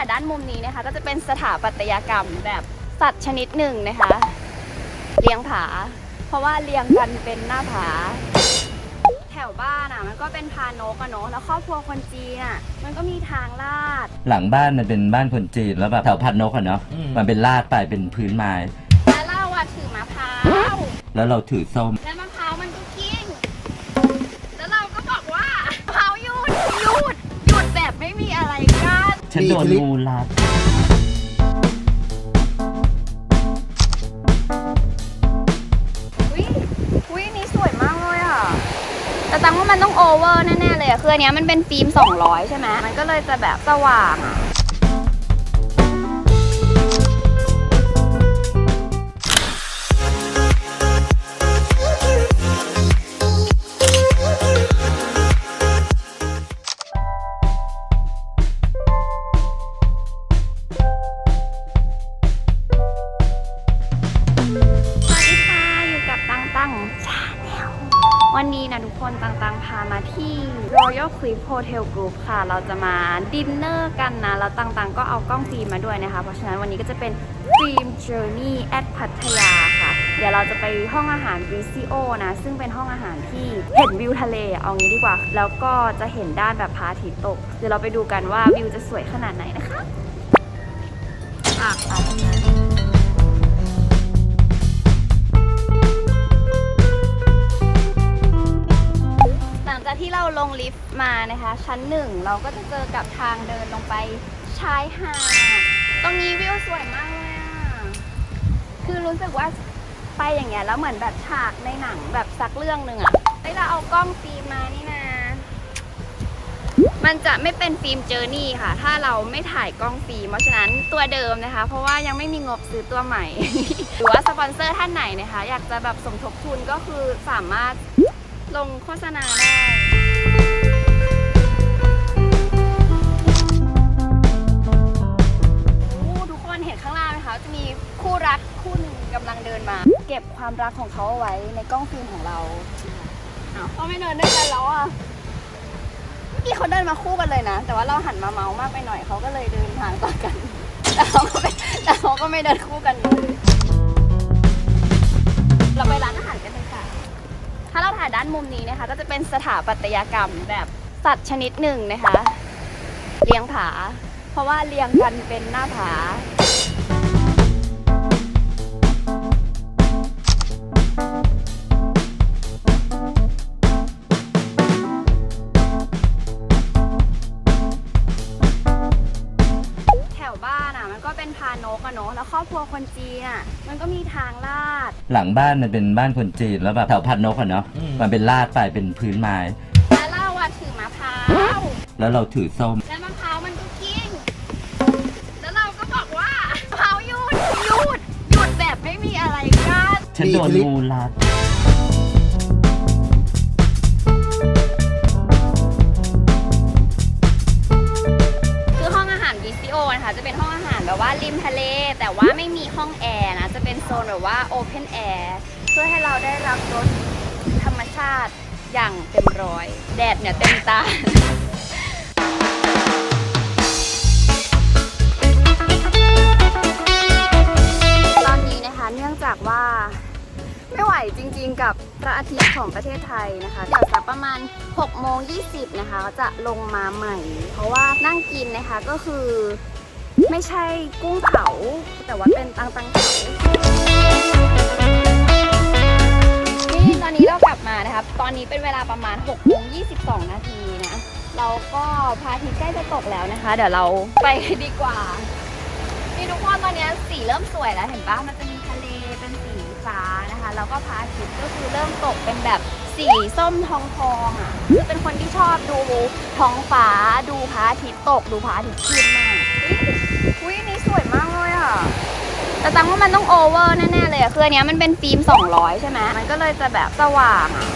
ถ่ายด้านมุมนี้นะคะ ก็จะเป็นสถาปัตยกรรมแบบสัตว์ชนิดหนึ่งนะคะ เลี้ยงผา เพราะว่าเลี้ยงกันเป็นหน้าผา แถวบ้านอะมันก็เป็นพานกอะเนาะแล้วครอบครัวคนจีนอะมันก็มีทางลาด หลังบ้านมันเป็นบ้านคนจีนแล้วแบบแถวพันนกอะเนาะอืมมันเป็นลาดไปเป็นพื้นไม้แล้วเราอะถือมะพร้าวแล้วเราถือส้มแล้วมะ ฉันโดนงูรัดอุ้ยอุ้ยอันนี้สวยมากเลยอะ แต่ตังว่ามันต้องโอเวอร์แน่ๆเลยอะ คืออันเนี้ยมันเป็นฟิล์ม 200 ใช่ไหมมันก็เลยจะแบบสว่างอะ Royal Cliff Hotel Group ค่ะ เราจะมาดินเนอร์กันนะ แล้วตังตังก็เอากล้องฟิล์มมาด้วยนะคะ เพราะฉะนั้นวันนี้ก็จะเป็นฟิล์ม Journey at พัทยาค่ะ เดี๋ยวเราจะไปห้องอาหาร v i c o นะ ซึ่งเป็นห้องอาหารที่เห็นวิวทะเล เอางี้ดีกว่า แล้วก็จะเห็นด้านแบบพระอาทิตย์ตก เดี๋ยวเราไปดูกันว่าวิวจะสวยขนาดไหนนะคะอะ ลงลิฟต์มานะคะ ชั้นหนึ่งเราก็จะเจอกับทางเดินลงไปชายหาดตรงนี้วิวสวยมากเลยอะคือรู้สึกว่าไปอย่างเงี้ยแล้วเหมือนแบบฉากในหนังแบบสักเรื่องหนึ่งอะเฮ้ยเราเอากล้องฟิล์มมานี่นะมันจะไม่เป็นฟิล์มเจอร์นี่ค่ะ ถ้าเราไม่ถ่ายกล้องฟิล์มเพราะฉะนั้นตัวเดิมนะคะ เพราะว่ายังไม่มีงบซื้อตัวใหม่ หรือว่าสปอนเซอร์ท่านไหนนะคะ อยากจะแบบสมทบทุนก็คือสามารถลงโฆษณาได้ จะมีคู่รักคู่หนึ่งกำลังเดินมา เก็บความรักของเขาเอาไว้ในกล้องฟิล์มของเราเขาไม่เดินด้วยกันแล้วอะเมื่อกี้เขาเดินมาคู่กันเลยนะ แต่ว่าเราหันมาเมามากไปหน่อยเขาก็เลยเดินทางต่อกัน แต่เขาก็ไม่แต่เขาก็ไม่เดินคู่กันเลยเราไปร้านอาหารกันเลยค่ะ ถ้าเราถ่ายด้านมุมนี้นะคะ ก็จะเป็นสถาปัตยกรรมแบบสัตว์ชนิดหนึ่งนะคะ เลี้ยงผา เพราะว่าเลี้ยงกันเป็นหน้าผา หลังบ้านมันเป็นบ้านคนจีนแล้วแบบแถวพันนกอะเนาะอืม มันเป็นลาดไปเป็นพื้นไม้ แล้วเราอะถือมะพร้าว แล้วเราถือส้ม แล้วมะพร้าวมันก็กิ้ง แล้วเราก็บอกว่ามะพร้าวหยุดหยุดหยุดแบบไม่มีอะไรกั้นฉันโดนงูรัด แบบว่าโอเพนแอร์เพื่อให้เราได้รับรสธรรมชาติอย่างเต็มร้อย แดดเนี่ยเต็มตาตอนนี้นะคะเนื่องจากว่าไม่ไหวจริงๆกับพระอาทิตย์ของประเทศไทยนะคะเดี๋ยวสักประมาณ6โมง20นะคะจะลงมาใหม่ เพราะว่านั่งกินนะคะก็คือ ไม่ใช่กุ้งเผาแต่ว่าเป็นตังตังเผา เป็นเวลาประมาณ6โมง22 นาทีนะ เราก็พระอาทิตย์ใกล้จะตกแล้วนะคะ เดี๋ยวเราไปดีกว่า นี่ทุกคนตอนนี้สีเริ่มสวยแล้วเห็นปะมันจะมีทะเลเป็นสีฟ้านะคะ แล้วก็พระอาทิตย์ก็คือเริ่มตกเป็นแบบสีส้มทองทองอะคือเป็นคนที่ชอบดูท้องฟ้า ดูพระอาทิตย์ตก ดูพระอาทิตย์ขึ้นมากอุ้ยอุ้ยนี่สวยมากเลยอะแต่ตังว่ามันต้องโอเวอร์แน่ๆเลยอะคืออันเนี้ยมันเป็นฟิล์ม 200 ใช่ไหมมันก็เลยจะแบบสว่างอะ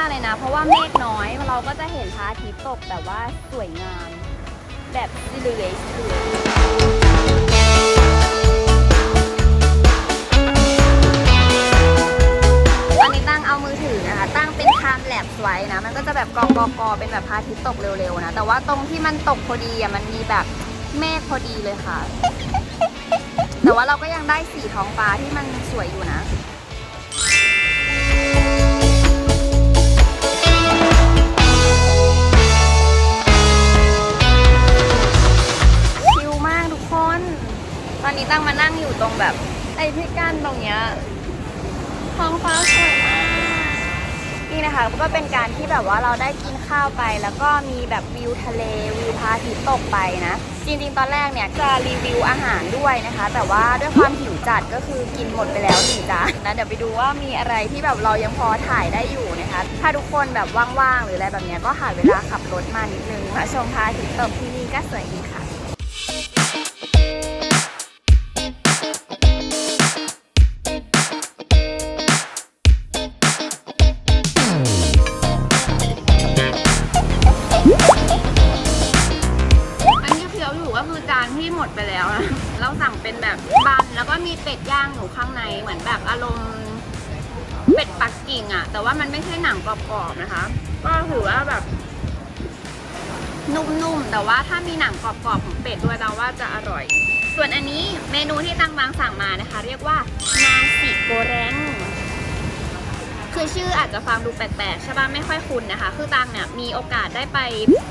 าก ๆ เลยนะ เพราะว่าเมฆน้อยเราก็จะเห็นพระอาทิตย์ตกแบบว่าสวยงาม แบบ silhouette ตอนนี้ตั้งเอามือถือนะคะ ตั้งเป็นไทม์แลปไว้นะ มันก็จะแบบกองกอกอเป็นแบบพระอาทิตย์ตกเร็ว ๆ นะ แต่ว่าตรงที่มันตกพอดีอะมันมีแบบเมฆพอดีเลยค่ะ แต่ว่าเราก็ยังได้สีท้องฟ้าที่มันสวยอยู่นะ ที่กั้นตรงเนี้ยท้องฟ้าสวยมากนี่นะคะก็เป็นการที่แบบว่าเราได้กินข้าวไป แล้วก็มีแบบวิวทะเลวิวพระอาทิตย์ตกไปนะ จริงๆ ตอนแรกเนี่ยจะรีวิวอาหารด้วยนะคะ แต่ว่าด้วยความหิวจัดก็คือกินหมดไปแล้วหนึ่งจานนะเดี๋ยวไปดูว่ามีอะไรที่แบบเรายังพอถ่ายได้อยู่นะคะ ถ้าทุกคนแบบว่างๆหรืออะไรแบบนี้ก็หาเวลาขับรถมานิดนึงมาชมพระอาทิตย์ตกที่นี่ก็สวยดีค่ะ สั่งเป็นแบบบันแล้วก็มีเป็ดย่างอยู่ข้างในเหมือนแบบอารมณ์เป็ดปักกิ่งอะแต่ว่ามันไม่ใช่หนังกรอบๆนะคะ ก็ถือว่าแบบ นุ่มๆแต่ว่าถ้ามีหนังกรอบๆของเป็ดด้วยเราว่าจะอร่อย ส่วนอันนี้เมนูที่ตังบางสั่งมานะคะ เรียกว่านาสิโก คือชื่ออาจจะฟังดูแปลกๆ ใช่ป่ะไม่ค่อยคุ้นนะคะ คือตังเนี่ยมีโอกาสได้ไป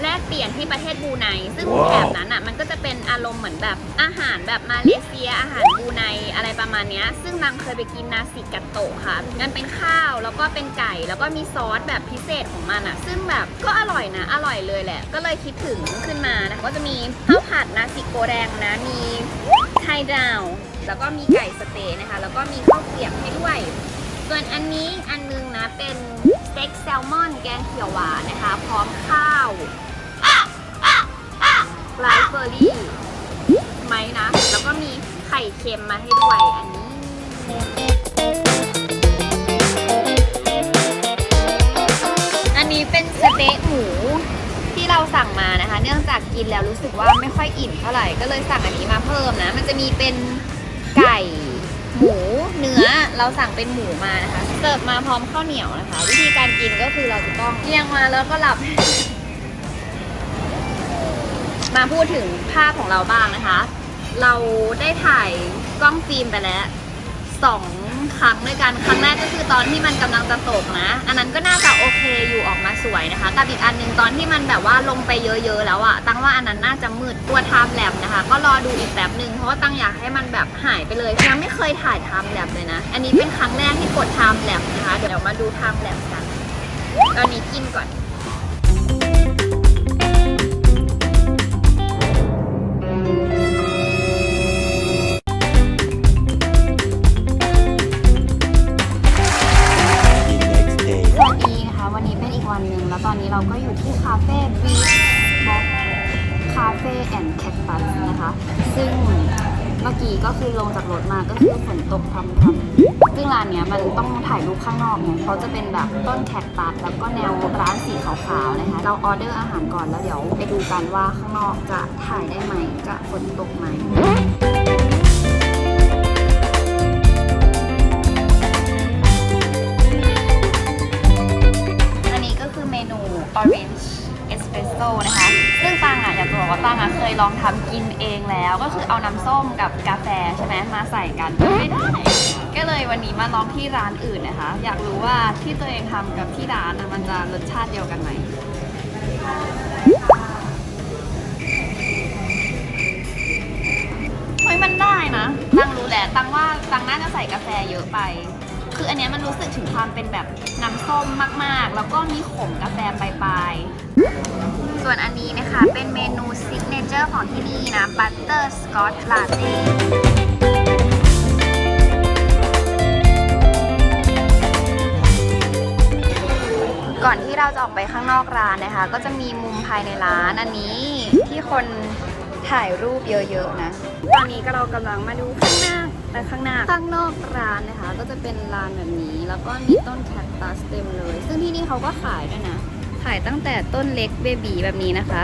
แลกเปลี่ยนที่ประเทศบรูไน ซึ่งแถบนั้นอะมันก็จะเป็นอารมณ์เหมือนแบบอาหารแบบมาเลเซีย อาหารบรูไนอะไรประมาณเนี้ย ซึ่งตังเคยไปกินนาสิกัตโตะค่ะ มันเป็นข้าวแล้วก็เป็นไก่แล้วก็มีซอสแบบพิเศษของมันอะ ซึ่งแบบก็อร่อยนะ อร่อยเลยแหละ ก็เลยคิดถึงขึ้นมานะก็จะมีข้าวผัดนาสิโกแดงนะมี ไทดาว แล้วก็มีไก่สะเต๊ะนะคะ แล้วก็มีข้าวเกรียบให้ด้วย ส่วนอันนี้อันนึงนะเป็นสเต็กแซลมอนแกงเขียวหวานนะคะ พร้อมข้าวไรซ์เบอร์รี่ไหมนะ แล้วก็มีไข่เค็มมาให้ด้วยอันนี้อันนี้เป็นสเต๊ะหมูที่เราสั่งมานะคะ เนื่องจากกินแล้วรู้สึกว่าไม่ค่อยอิ่มเท่าไหร่ก็เลยสั่งอันนี้มาเพิ่มนะ มันจะมีเป็นไก่ หมูเนื้อเราสั่งเป็นหมูมานะคะเสิร์ฟมาพร้อมข้าวเหนียวนะคะ วิธีการกินก็คือเราจะต้องเลียงมาแล้วก็หลับ มาพูดถึงภาพของเราบ้างนะคะ เราได้ถ่ายกล้องฟิล์มไปแล้ว สองครั้งด้วยกันครั้งแรกก็คือตอนที่มันกำลังจะตกนะ อันนั้นก็น่าจะโอเคอยู่ออกมาสวยนะคะกับอีกอันหนึ่งตอนที่มันแบบว่าลงไปเยอะๆแล้วอะตั้งว่าอันนั้นน่าจะมืดตัวไทม์แลบนะคะ ก็รอดูอีกแบบหนึ่งเพราะว่าตั้งอยากให้มันแบบหายไปเลยยังไม่เคยถ่ายไทม์แลบเลยนะ อันนี้เป็นครั้งแรกที่กดไทม์แลบนะคะเดี๋ยวมาดูไทม์แลบกันตอนนี้กินก่อน ข้างเนี่ยเขาจะเป็นแบบต้นแคคตัสแล้วก็แนวร้านสีขาวๆนะคะ เราออเดอร์อาหารก่อนแล้วเดี๋ยวไปดูกันว่าข้างนอกจะถ่ายได้ไหมจะฝนตกไหมอันนี้ก็คือเมนู Orange Espresso นะคะ ตังอะเคยลองทำกินเองแล้ว ก็คือเอาน้ำส้มกับกาแฟใช่ไหมมาใส่กันไม่ได้ ก็เลยวันนี้มาลองที่ร้านอื่นนะคะ อยากรู้ว่าที่ตัวเองทำกับที่ร้านอะมันจะรสชาติเดียวกันไหม เฮ้ยมันได้นะ ตังรู้แหละ ตังว่าตังน่าจะใส่กาแฟเยอะไป คืออันเนี้ยมันรู้สึกถึงความเป็นแบบน้ำส้มมากๆ แล้วก็มีขมกาแฟปลายๆ ส่วนอันนี้นะคะเป็นเมนู อร์ของที่นี่นะบัตเตอร์สกอตลาเต้ก่อนที่เราจะออกไปข้างนอกร้านนะคะ ก็จะมีมุมภายในร้านอันนี้ที่คนถ่ายรูปเยอะๆนะ ตอนนี้ก็เรากำลังมาดูข้างหน้าแต่ข้างหน้า ข้างนอกร้านนะคะ ก็จะเป็นลานแบบนี้ แล้วก็มีต้นแคคตัสเต็มเลย ซึ่งที่นี่เขาก็ขายด้วยนะ ขายตั้งแต่ต้นเล็กเบบีแบบนี้นะคะ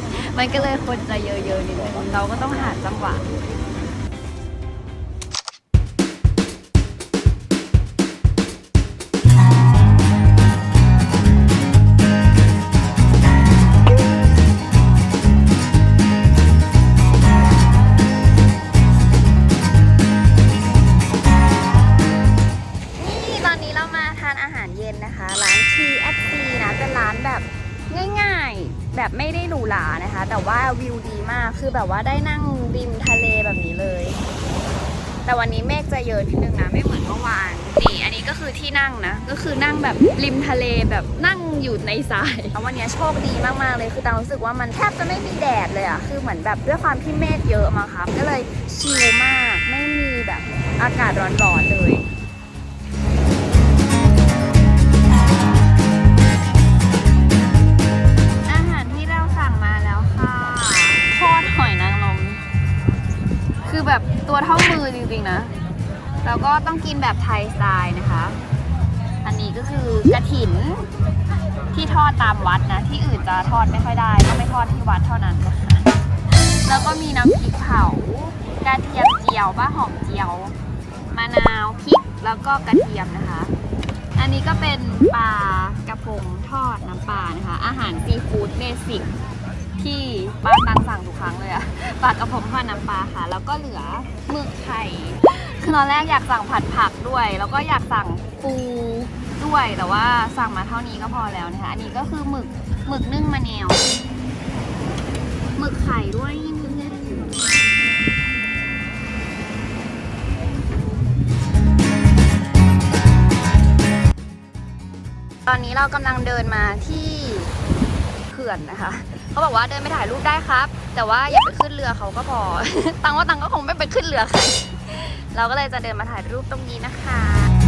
มันก็เลยคนจะเยอะๆนิดนึงเราก็ต้องหาจังหวะ ว่าได้นั่งริมทะเลแบบนี้เลย แต่วันนี้เมฆจะเยอะนิดนึงนะไม่เหมือนเมื่อวานนี่อันนี้ก็คือที่นั่งนะ ก็คือนั่งแบบริมทะเลแบบนั่งอยู่ในทรายแล้ววันนี้โชคดีมากๆเลยคือตังรู้สึกว่ามันแทบจะไม่มีแดดเลยอะคือเหมือนแบบด้วยความที่เมฆเยอะมาครับก็เลยชิลมากไม่มีแบบอากาศร้อนๆเลย คือแบบตัวเท่ามือจริงๆนะ แล้วก็ต้องกินแบบไทยสไตล์นะคะ อันนี้ก็คือกระถินที่ทอดตามวัดนะ ที่อื่นจะทอดไม่ค่อยได้ต้องไปทอดที่วัดเท่านั้นนะคะ แล้วก็มีน้ำพริกเผากระเทียมเจียวบ้าหอมเจียวมะนาวพริกแล้วก็กระเทียมนะคะ อันนี้ก็เป็นปลากระพงทอดน้ำปลานะคะ อาหารซีฟู้ดเบสิก ที่บ้านตังสั่งทุกครั้งเลยอะปลากระพงทอดน้ำปลาค่ะ แล้วก็เหลือหมึกไข่คือตอนแรกอยากสั่งผัดผักด้วย แล้วก็อยากสั่งปูด้วย แต่ว่าสั่งมาเท่านี้ก็พอแล้วนะคะ อันนี้ก็คือหมึกหมึกนึ่งมะแนวหมึกไข่ด้วยตอนนี้เรากำลังเดินมาที่เขื่อนนะคะ เขาบอกว่าเดินไปถ่ายรูปได้ครับ แต่ว่าอย่าไปขึ้นเรือเขาก็พอ ตังว่าตังก็คงไม่ไปขึ้นเรือค่ะเราก็เลยจะเดินมาถ่ายรูปตรงนี้นะคะ